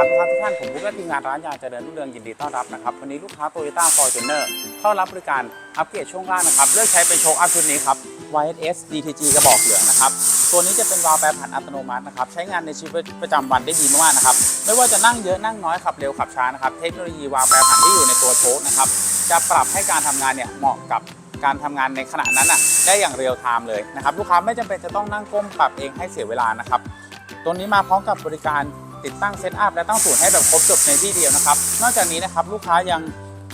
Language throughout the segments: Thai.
ครับทุกท่านทุกท่านผมบุ๊กและทีมงานร้านยาเจริญรุ่งเรืองยินดีต้อนรับนะครับวันนี้ลูกค้าโตโยต้าฟอร์จูเนอร์เข้ารับบริการอัปเกรดช่วงล่างนะครับเลือกใช้เป็นโชคอัพชุดนี้ครับ YSS DTG กระบอกเหลืองนะครับตัวนี้จะเป็นวาล์วแปรผันอัตโนมัตินะครับใช้งานในชีวิตประจำวันได้ดีมากๆนะครับไม่ว่าจะนั่งเยอะนั่งน้อยขับเร็วขับช้านะครับเทคโนโลยีวาล์วแปรผันที่อยู่ในตัวโชคนะครับจะปรับให้การทำงานเนี่ยเหมาะกับการทำงานในขณะนั้นอะได้อย่างเรียลไทม์เลยนะครับลูกค้าไม่จำเป็นจะต้องนั่งก้มปรับเองให้เสียเวลานะครับตัวนี้มาพร้อมกับบริการ ติดตั้งเซตอัพและตั้งศูนย์ให้แบบครบจบในที่เดียวนะครับ นอกจากนี้นะครับลูกค้ายัง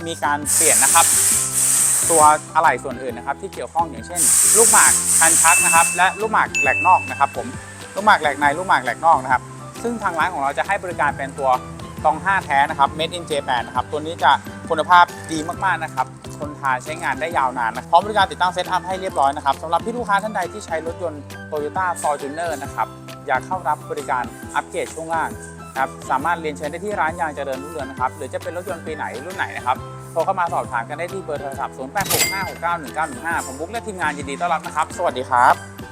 มีการเปลี่ยนนะครับ ตัวอะไหล่ส่วนอื่นนะครับ ที่เกี่ยวข้องอย่างเช่น ลูกหมากคันชักนะครับ และลูกหมากแหลกนอกนะครับ ผมลูกหมากแหลกในลูกหมากแหลกนอกนะครับ ซึ่งทางร้านของเราจะให้บริการเป็นตัวตอง5แท้นะครับ Made in Japan นะครับตัวนี้จะคุณภาพดีมากๆนะครับทนทานใช้งานได้ยาวนานนะพร้อมบริการติดตั้งเซตอัพให้เรียบร้อยนะครับสำหรับพี่ลูกค้าท่านใดที่ใช้รถยนต์ Toyota Fortuner นะครับ อยากเข้ารับบริการอัปเกรดช่วงล่างนะครับสามารถเรียนเชิญได้ที่ร้านยางเจริญรุ่งเรืองนะครับหรือจะเป็นรถยนต์ปีไหนรุ่นไหนนะครับโทรเข้ามาสอบถามกันได้ที่เบอร์โทรศัพท์ 0865691915 ผมบุ๊กและทีมงานยินดีต้อนรับนะครับ สวัสดีครับ